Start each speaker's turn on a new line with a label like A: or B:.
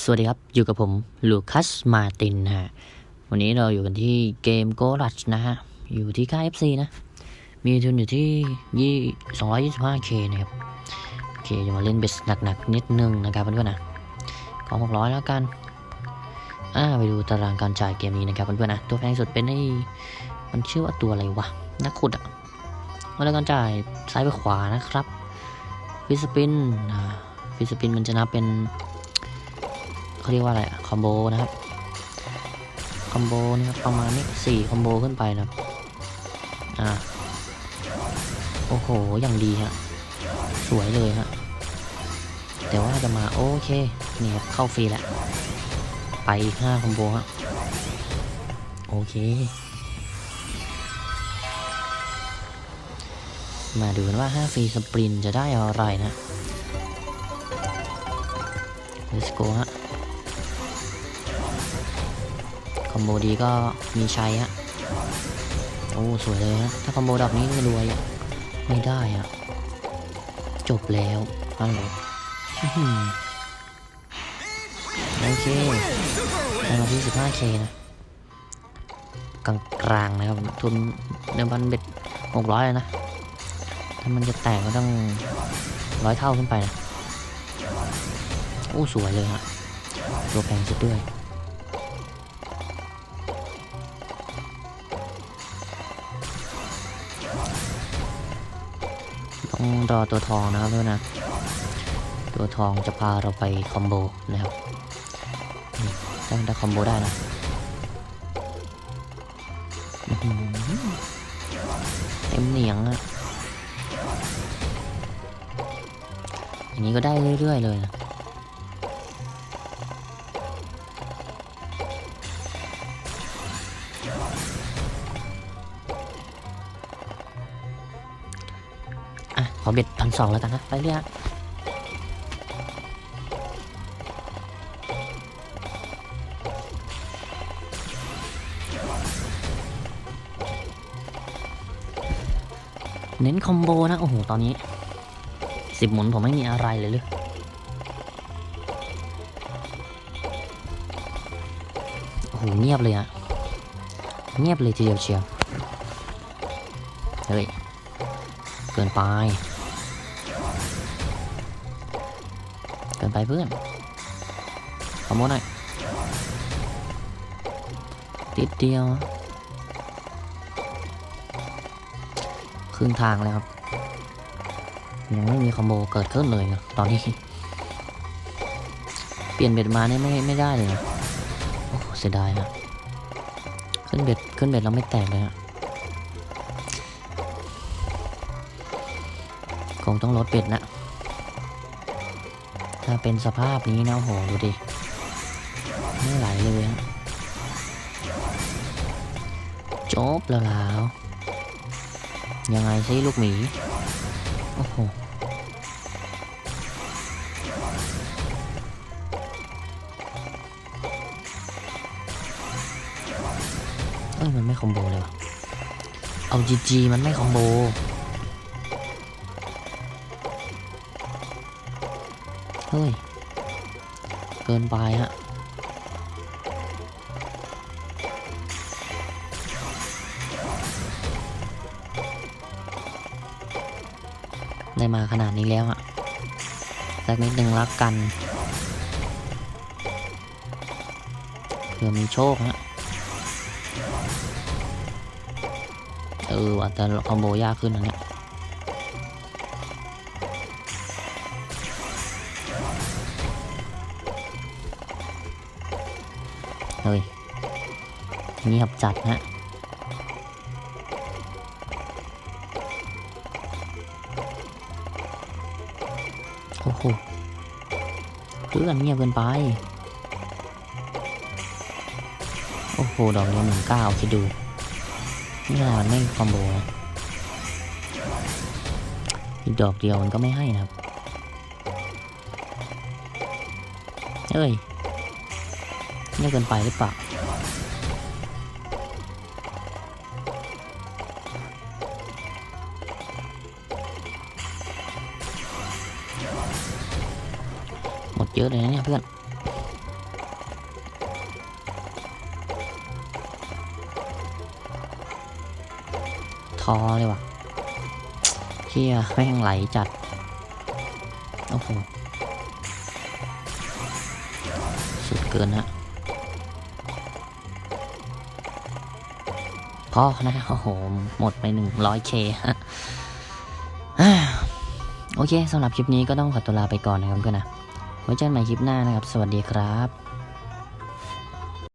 A: สวัสดีครับ อยู่กับผมลูคัสมาตินฮะ วันนี้เราอยู่กันที่เกมโกลัชนะฮะ อยู่ที่ค่าย FC นะ มีทุนอยู่ที่ยี่สองร้อยยี่สิบห้าเคนะครับ โอเค จะมาเล่นเบสหนักๆ นิดนึงนะครับเพื่อนๆนะ ขอหกร้อยแล้วกัน อ่า ไปดูตารางการจ่ายเกมนี้นะครับเพื่อนๆนะ ตัวแพงสุดเป็นไอ้มันชื่อว่าตัวอะไรวะ นักขุดอะเวลาการจ่ายซ้ายไปขวานะครับ ฟิสปินฟิสปินมันจะนับเป็น เขาเรียกว่าอะไรอะคอมโบนะครับคอมโบนี่ครับประมาณนี้สี่คอมโบขึ้นไปนะครับอ่าโอ้โหอย่างดีฮะสวยเลยฮะแต่ว่าจะมาโอเคนี่ครับเข้าฟรีแล้วไปอีกห้าคอมโบฮะโอเค มาดูกันว่า5ฟรีสปรินจะได้อะไรนะ let's go ฮะ คอมโบดีก็มีชัยฮะโอ้สวยเลยฮะถ้าคอมโบดอกนี้ไม่รวยอะไม่ได้อะจบแล้วฮัลโหลโอเคได้มาที่ 15k นะกลางกลางๆนะครับ ทุนเดิมพันเบ็ด600เลยนะ ถ้ามันจะแตกก็ต้องร้อยเท่าขึ้นไปนะโอ้สวยเลยฮะตัวแพงสุดด้วย รอตัวทองนะครับเพื่อนนะ ตัวทองจะพาเราไปคอมโบนะครับถ้าได้คอมโบได้นะเต็มเหนียงอะอย่างนี้ก็ได้เรื่อยๆเลยนะ ขอเบ็ดพันสองแล้วกันนะ ไปเรื่อยเน้นคอมโบนะ โอ้โห ตอนนี้สิบหมุนผมไม่มีอะไรเลยเลยโอ้โห เงียบเลยอะเงียบเลยทีเดียวเชียว เฮ้ย เกินไป กินไปเพื่อนขโมยหน่อยติดเดียว ครึ่งทางแล้วครับ ยังไม่มีคอมโบเกิดขึ้นเลยนะตอนนี้ เปลี่ยนเบ็ดมาเนี่ยไม่ไม่ได้เลยนะโอ้เสียดายนะขึ้นเบ็ดขึ้นเบ็ดแล้วไม่แตกเลยฮะคงต้องลดเบ็ดนะ ถ้าเป็นสภาพนี้นะโหดูดิไม่ไหลเลยจบแล้วแล้วยังไงซิลูกหมี โอ้โหเอ้ยมันไม่คอมโบเลยวะเอาจีจีมันไม่คอมโบ เฮ้ย เกินไปฮะได้มาขนาดนี้แล้วอะสักนิดหนึ่งรักกันเผื่อมีโชคฮะเออว่ะแต่คอมโบยากขึ้นนะเนี่ย เฮ้ยเงียบจัดฮะโอ้โหเพื่อนเงียบเกินไป โอ้โห ดอกเดียวหนึ่งเก้าคิดดู นี่ขนาดมันไม่คอมโบนะอีกดอกเดียวมันก็ไม่ให้นะครับ เอ้ย ไม่เกินไปหรือเปล่าหมดเยอะเลยนะเนี่ยเพื่อนทอเลยวะเฮียแม่งไหลจัด โอ้โห สุดเกินฮะ พอนะโอ้โห หมดไปหนึ่งร้อยเคฮะโอเคสำหรับคลิปนี้ก็ต้องขอตัวลาไปก่อนนะครับเพื่อนนะไว้เจอกันใหม่คลิปหน้านะครับ สวัสดีครับ